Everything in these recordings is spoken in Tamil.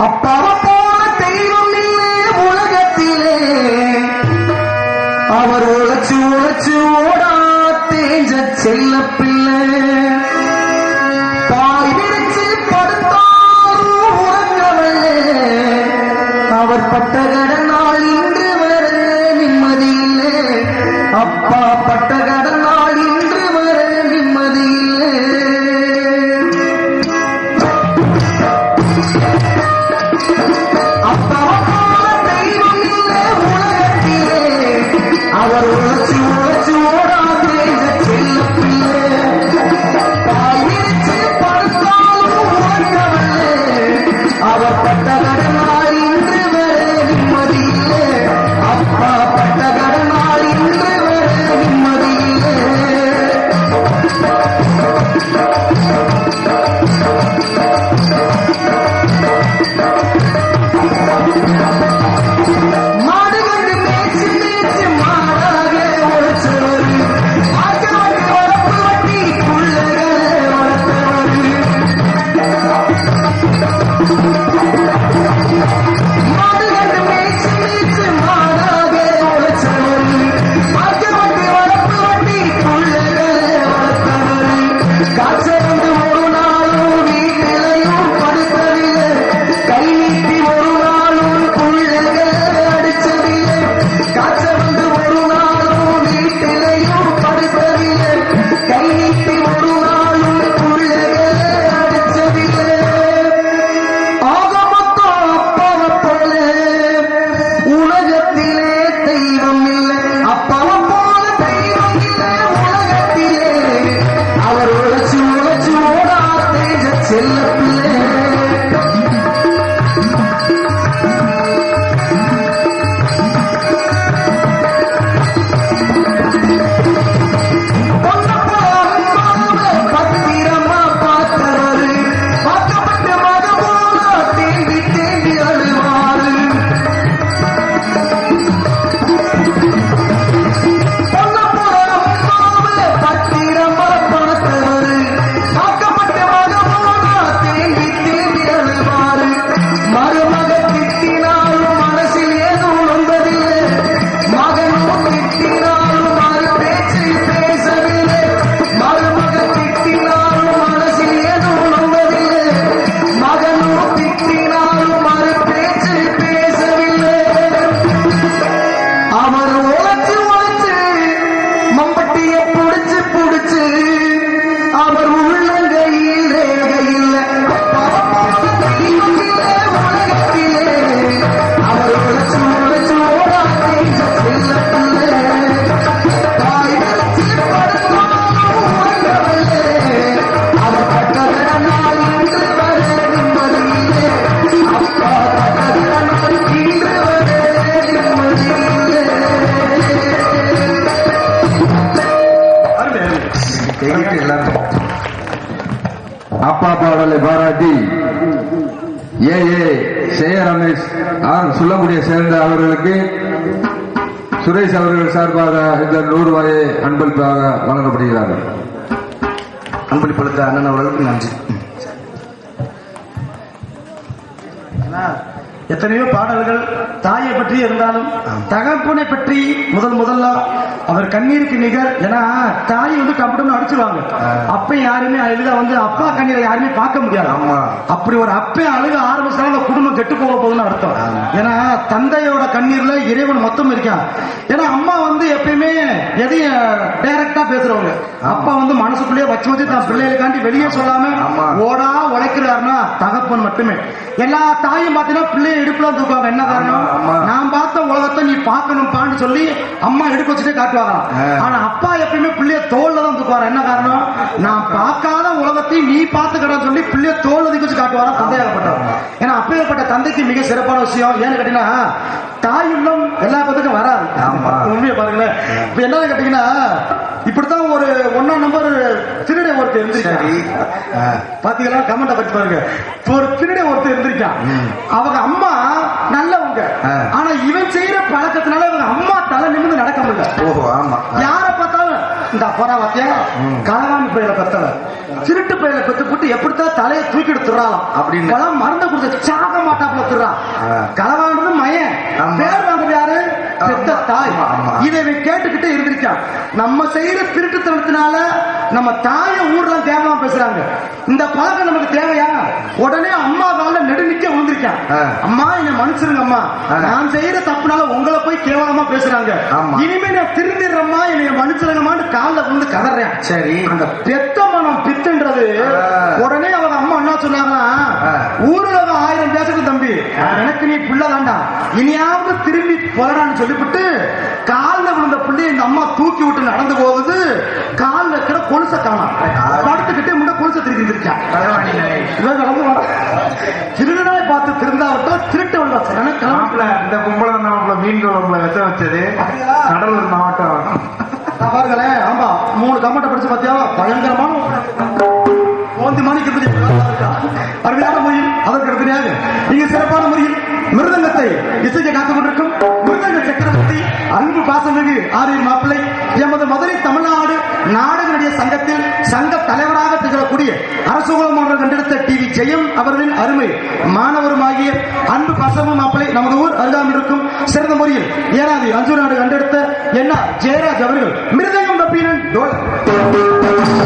அப்பாவை தெய்வம் இல்லை உலகத்திலே. அவர் உழைச்சு உழைச்சு ஓடா தேஞ்ச செல்லப்பே அவர்கள் சார்பாக இந்த நூறு ரூபாயை அன்பளிப்பாக வழங்கப்படுகிறார்கள். அன்பளிப்பளித்த அண்ணன் அவர்களுக்கு நன்றி. எத்தனையோ பாடல்கள் தாயை பற்றி இருந்தாலும் தகப்பனை பற்றி முதல் முதல்ல அவர் கண்ணீருக்கு நிகர். ஏன்னா தாய் வந்து கம்ப்யூட்டர் அடிச்சிருவாங்க. அப்ப யாருமே அழுத வந்து அப்பா கண்ணீரை யாருமே பார்க்க முடியாது. அப்படி ஒரு அப்பே அழுக ஆரம்பிச்சா அந்த குடும்பம் கெட்டு போக போகுதுன்னு அர்த்தம். ஏன்னா தந்தையோட கண்ணீர்ல இறைவன் மொத்தம் இருக்கான். ஏன்னா அம்மா வந்து எப்பயுமே எதையும் டைரக்டா பேசுறவங்க. அப்பா வந்து மனசுக்குள்ளேயே வச்சு வச்சு தான் பிள்ளைகளுக்காண்டி வெளியே சொல்லாம. ஓடா உழைக்கிறாருன்னா தகப்பன் மட்டுமே. எல்லா தாயும் பாத்தீங்கன்னா பிள்ளைய இடுப்புல தூக்குவாங்க. என்ன காரணம். நான் பார்த்த உலகத்தை நீ பார்க்கணும்பான்னு சொல்லி அம்மா இடுப்பு வச்சுட்டே காட்டுவாங்களாம். ஆ. ஆனா அப்பா எப்பயுமே பிள்ளைய தோல்ல தான் தூக்குவாரு என்ன காரணம்? நான் பார்க்காத உலகத்தை நீ பார்த்துக்கடான்னு சொல்லி பிள்ளைய தோல் ஒதுக்கி வச்சு காட்டுவாரா தந்தையாகப்பட்டவர். ஏன்னா அப்பேற்பட்ட தந்தைக்கு மிக சிறப்பான விஷயம் ஏன்னு கேட்டீங்கன்னா தாய் உள்ளம் எல்லா பேத்துக்கும் வராது. உண்மையை பாருங்களேன். இப்ப என்ன கேட்டீங்கன்னா இப்படித்தான் ஒரு ஒன்னா நம்பர் திருடை ஒருத்தர் ஆ. பாத்தீங்களா? கமெண்ட் பத்தி பாருங்க. ஒரு திருடை ஒருத்தர் இருந்திருக்கான். அவங்க அம்மா நல்லவங்க. ஆனா இவன் செய்யற பழக்கத்தினால இவங்க அம்மா தலை நிமிர்ந்து நடக்க முடியல. ஓஹோ ஆமா. யார பார்த்தாலும் இந்த போறா வாத்தியா. களவாணி பயில பெத்தவன். திருட்டு பயில பெத்து போட்டு எப்படித்தான் தலையை தூக்கிட்டு துறாலாம் அப்படின்னு. மருந்து கொடுத்து சாக மாட்டாப்ல தான் களவானது மயன். பேர் வாங்குறது யாரு? பெத்த தாய். இதை கேட்டுக்கிட்டே இருந்திருக்கான் நம்ம செய்யற திருட்டுத்தனத்தினால நம்ம தாய ஊர்லாம் தேவையா பேசுறாங்க இந்த பழக்கம் நமக்கு தேவையா உடனே அம்மா கால நெடுநிக்க விழுந்திருக்கான். அம்மா என்ன மன்னிச்சிருங்க அம்மா. நான் செய்யற தப்புனால உங்களை போய் கேவலமா பேசுறாங்க. இனிமே நான் திருந்திடுறேம்மா என்னை மன்னிச்சிருங்கம்மான்னு காலில் விழுந்து கதறேன் சரி அந்த பெத்த மனம் பித்துன்றது. உடனே அவங்க அம்மா என்ன சொன்னாங்களா ஆ. தம்பி எனக்கு நீ புள்ள வேண்டாம் இனியாவது திரும்பி போறான்னு சொல்லிவிட்டு கால்ல விழுந்த புள்ளைய இந்த அம்மா தூக்கி விட்டு நடந்து போகுது கால்ல இருக்கிற கொலுசை காணாம் படுத்துக்கிட்டே முன்ன கொலுசை திருப்பி கடந்து வர திருடனாய் பார்த்து திருந்தாவட்டும் திருட்டு மாப்பிள்ள இந்த பொம்பளை தான் மாப்பிள்ள மீன் குழம்புல விஷம் வச்சது. கடலூர் மாவட்டம். பாருங்களேன் ஆமா மூணு கம்மட்டை படிச்சு பாத்தியா? பயங்கரமான போந்தி மாணிக்க அருமையான அதற்கு அடுத்ததாக இங்கு சிறப்பான முறையில் மிருதங்கத்தை இசைக்க காத்துக் கொண்டிருக்கும் மிருதங்க சக்கரவர்த்தி அன்பு பாசமிகு ஆரியர் மாப்பிள்ளை எமது மதுரை தமிழ்நாடு நாடக நடிகர் சங்கத்தில் சங்க தலைவராக திகழக்கூடிய அரசுகுலம் ஒன்று கண்டெடுத்த டிவி ஜெயம் அவர்களின் அருமை மாணவருமாகிய அன்பு பாசமும் மாப்பிள்ளை நமது ஊர் அருகாமல் இருக்கும் சிறந்த முறையில் ஏனாதி அஞ்சு நாடு கண்டெடுத்த என்ன ஜெயராஜ் அவர்கள் மிருதங்கம்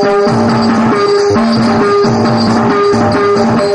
Thank you.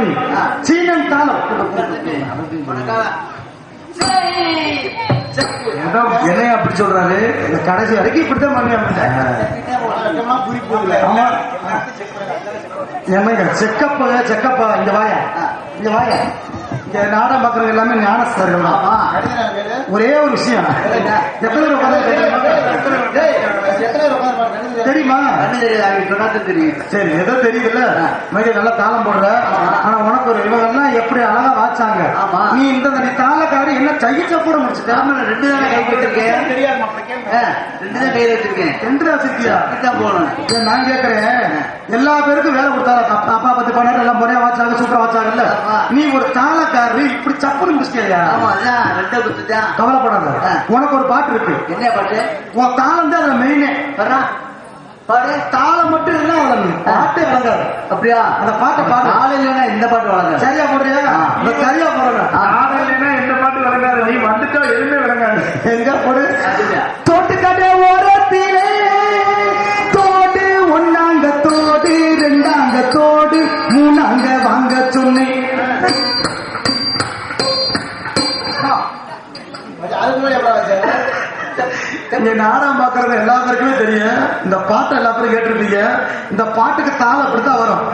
கருப்புசாமி சீனன் தாளம். என்னையா அப்படி சொல்றாரு? இந்த கடைசி வரைக்கும் இப்படித்தான் ஆமா. என்னங்க செக்கப்பா செக்கப்பா இங்க வாயா இங்க வாயா இங்க நாடகம் பாக்குறது எல்லாமே ஞானஸ்தர்கள் தான். ஒரே ஒரு விஷயம். எத்தனை உட்கார்ந்து தெரியுமா? சரி ஏதோ தெரியுதுல்ல. மேடி நல்லா தாளம் போடுற ஆனா உனக்கு ஒரு இவங்கெல்லாம் எப்படி அழகா வாச்சாங்க ஆமா. நீ இந்த நீ தாளக்காரி என்ன சகிச்ச கூட முடிச்சுட்ட ரெண்டு தானே கை வச்சிருக்கேன். ரெண்டு தான் கையில வச்சிருக்கேன். ரெண்டு தான் வச்சிருக்கியா தான் போகணும் நான் கேக்குறேன்? எல்லா பேருக்கும் வேலை கொடுத்தாரு? அப்பா பத்து பண்ணாரு எல்லாம் முறையா வாச்சாங்க சூப்பரா வாச்சாங்கல்ல ஆமா. நீ ஒரு தாளக்காரரு இப்படி சப்புன்னு முடிச்சிட்டியா? ஆமா அதான் ரெண்டை கவலைப்படாத. உனக்கு ஒரு பாட்டு இருக்கு. என்ன பாட்டு? உன் தாளம் தான் அதுல மெயினே வர்றா. பாரு தாளம் மட்டும் இல்ல அவளை பாட்டே வழங்காது அப்படியா? அந்த பாட்டை பாடு. ஆள் இல்லைன்னா இந்த பாட்டு வளர்ங்க சரியா போடுறியா. இந்த சரியா போடுற ஆடலைன்னா எந்த பாட்டு விளங்காது நீ வந்துட்டா எதுவுமே விளங்காது எங்க போடு? இங்க நாடகம் பாக்குறது எல்லா பேருக்குமே தெரியும். இந்த பாட்டை எல்லா பேரும் கேட்டிருப்பீங்க. இந்த பாட்டுக்கு தாள அப்படித்தான் வரும்.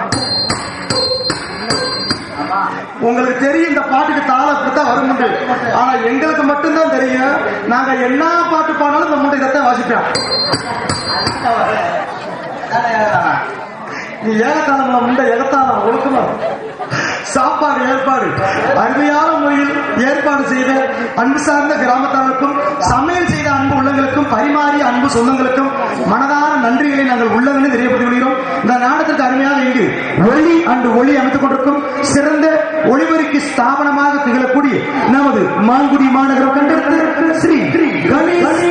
உங்களுக்கு தெரியும் இந்த பாட்டுக்கு தாள அப்படித்தான் வரும் உண்டு. ஆனா எங்களுக்கு மட்டும்தான் தெரியும். நாங்க என்ன பாட்டு பாடினாலும் இந்த மட்டும் இதைத்தான் வாசிப்போம். நீ ஏகத்தாளம் முண்டை எகத்தாளம் ஒழுக்கமா சாப்பாடு ஏற்பாடு. அருமையான முறையில் ஏற்பாடு செய்த அன்பு சார்ந்த கிராமத்தாருக்கும் சமையல் செய்த அன்பு உள்ளங்களுக்கும் பரிமாறிய அன்பு சொந்தங்களுக்கும் மனதான நன்றிகளை நாங்கள் உள்ளவனே தெரியப்படுத்திக் விடுகிறோம் இந்த நாடகத்திற்கு அருமையாக இங்கு ஒளி அன்று ஒளி அமைத்துக் கொண்டிருக்கும் சிறந்த ஒளிபெருக்கி ஸ்தாபனமாக திகழக்கூடிய நமது மாங்குடி மாநகரம் கண்டெடுத்து ஸ்ரீ கணேஷ்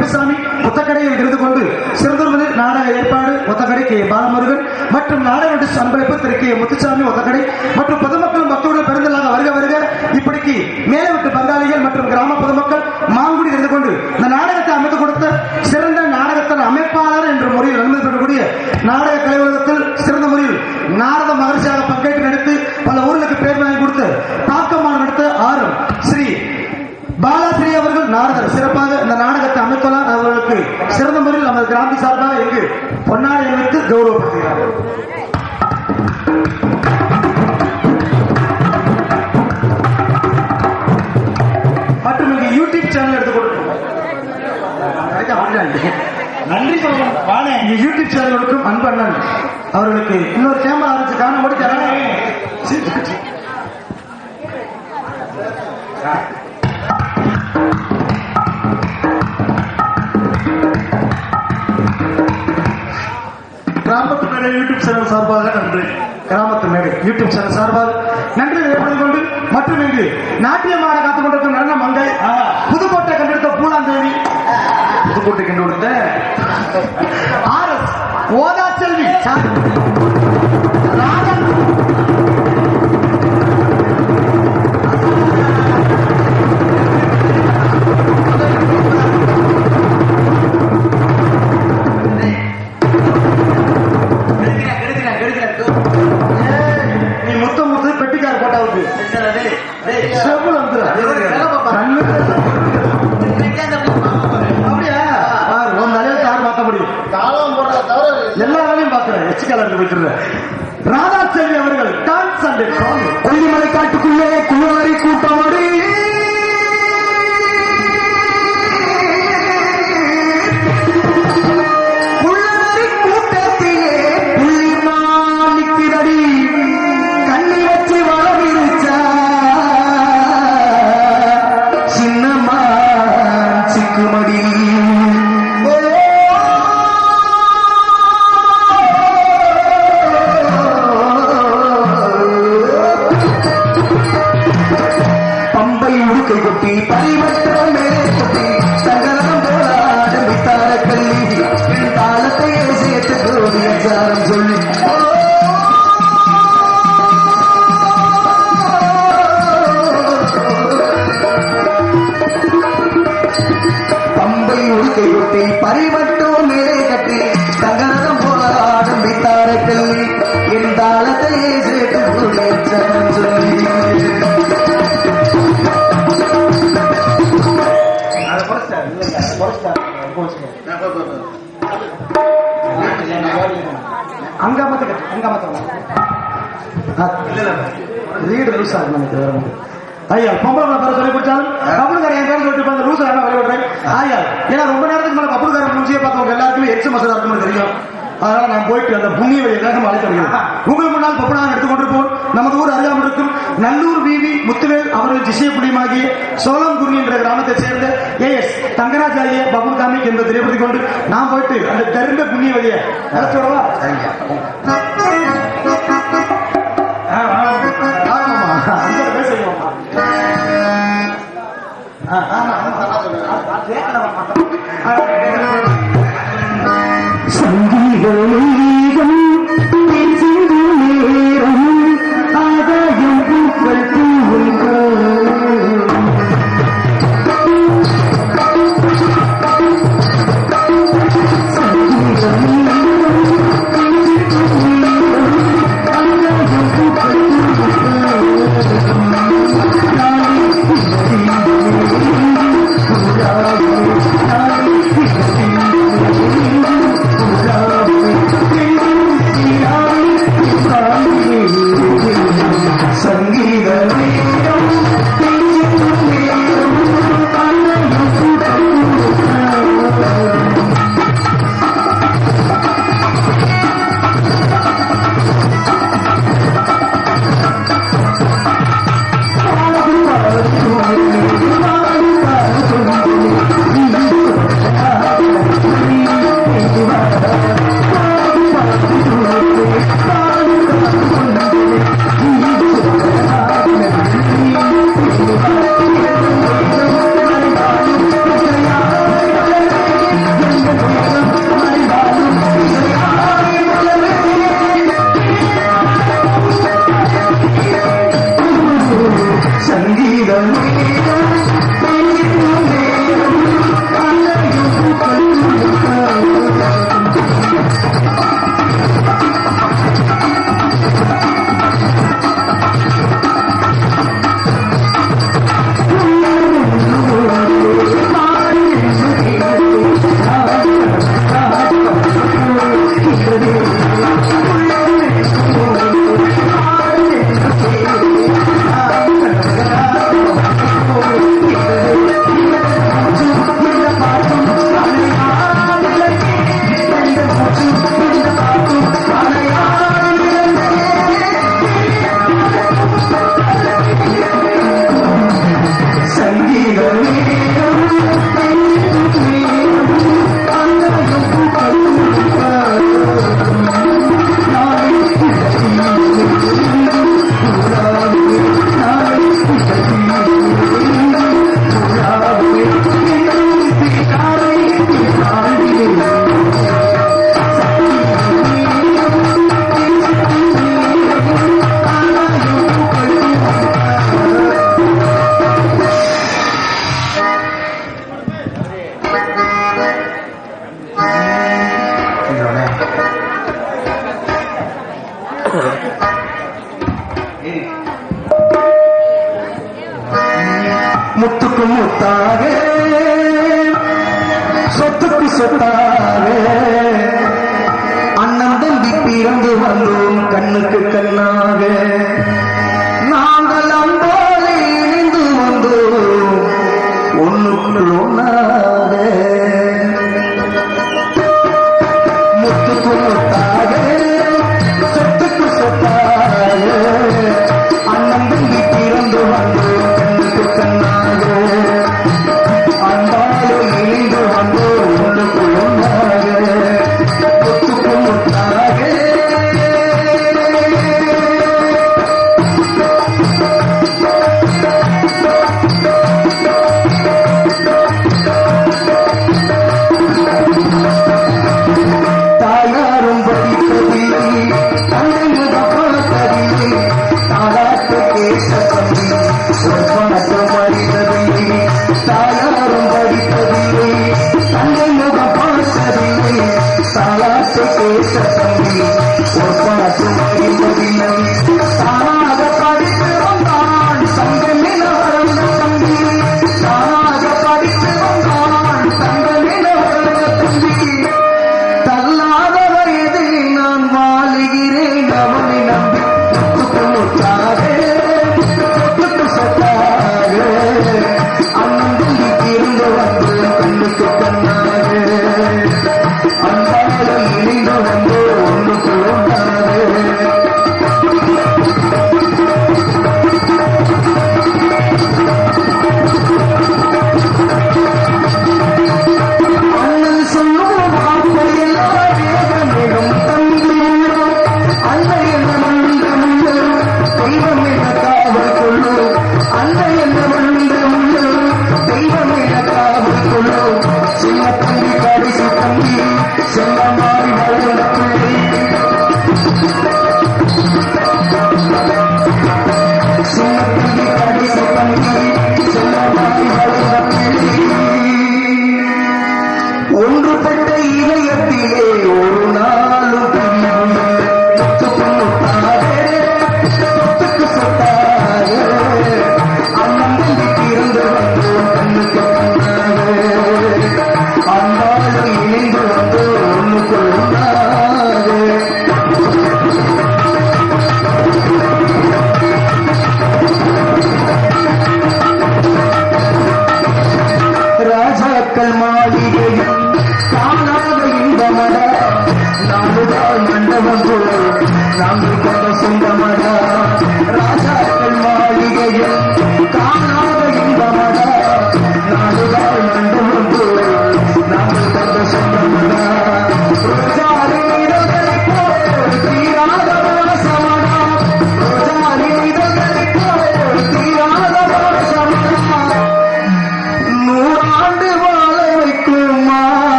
கருப்பசாமி புத்தக்கடையில் இருந்து கொண்டு சிறந்தவர்கள் நாடக ஏற்பாடு ஒத்தக்கடை கே. பாலமுருகன் மற்றும் நாடக நடிச்சு அன்பளிப்பு திரு. கே. முத்துசாமி ஒத்தக்கடை மற்றும் பொதுமக்களும் பக்தோடு பெருந்தலாக வருக வருக. இப்படிக்கு மேலவிட்டு பங்காளிகள் மற்றும் கிராம பொதுமக்கள் மாங்குடி இருந்து கொண்டு இந்த நாடகத்தை அமைத்து கொடுத்த சிறந்த நாடகத்தின் அமைப்பாளர் என்ற முறையில் அனுமதி பெறக்கூடிய நாடக கலைவலகத்தில் சிறந்த முறையில் நாரத மகிழ்ச்சியாக பங்கேற்று நடித்து பல ஊர்களுக்கு பேர் வாங்கி கொடுத்து தாக்கமான நடத்த ஆறும் ஸ்ரீ பாலாசிரி அவர்கள் நாரதர் சிறப்பாக இந்த நாடகத்தை அமைத்துள்ளார் அவர்களுக்கு சிறந்த முறையில் நமது கிராந்தி சார்பாக இங்கு பொன்னாடை மற்றும் இங்கு யூடியூப் சேனல் எடுத்து கொடுக்கணும் நன்றி சொல்லணும். வானே இங்க யூடியூப் சேனலுக்கும் அன்பு அண்ணன். அவர்களுக்கு இன்னொரு கேமரா வச்சு காண முடிச்சாரா யூடியூப் சேனல் சார்பாக நன்றி. கிராமத்து மேடை யூடியூப் சேனல் சார்பாக நன்றி ஏற்படுத்திக் கொண்டு மற்றும் இங்கு நாட்டியமாட காத்துக் கொண்டிருக்கும் நல்ல மங்கை புதுக்கோட்டை கண்டெடுத்த பூலாந்தேவி. புதுக்கோட்டை கண்டு ஆர் எஸ் ஓதா செல்வி. பார்த்து அங்க பார்த்து ரீடு லூஸ் ஆகும் வேற. ஐயா பொம்பளை பேர சொல்லி கொடுத்தாலும் கபடுக்காரன் என் பேர் சொல்லிட்டு அந்த லூஸ் என்ன விளையாடுறேன் ஐயா ஏன்னா ரொம்ப நேரத்துக்கு மேல கபடுக்காரன் முடிஞ்சே பார்த்தவங்க எல்லாருக்குமே எரிச்ச மசாலா இருக்கும்னு தெரியும். அதனால நான் போயிட்டு அந்த புண்ணிய வழியாக நம்ம அழைத்து வருகிறேன் உங்களுக்கு முன்னால் பப்பனாக எடுத்துக்கொண்டிருப்போம் நமது ஊர் அருகாமல் இருக்கும் நல்லூர் விவி முத்துவேல் அவர்கள் திசைய புண்ணியமாகிய சோளங்குடி என்ற கிராமத்தை சேர்ந்த ஏஎஸ் தங்கராஜாரிய பபுல் காமிக் என்பதை தெரியப்படுத்திக் கொண்டு நான் போயிட்டு அந்த தருந்த புண்ணிய வழியை ஆமா, ஆமா. சங்கீதம் பேசிடும் வந்தோம் கண்ணுக்கு கண்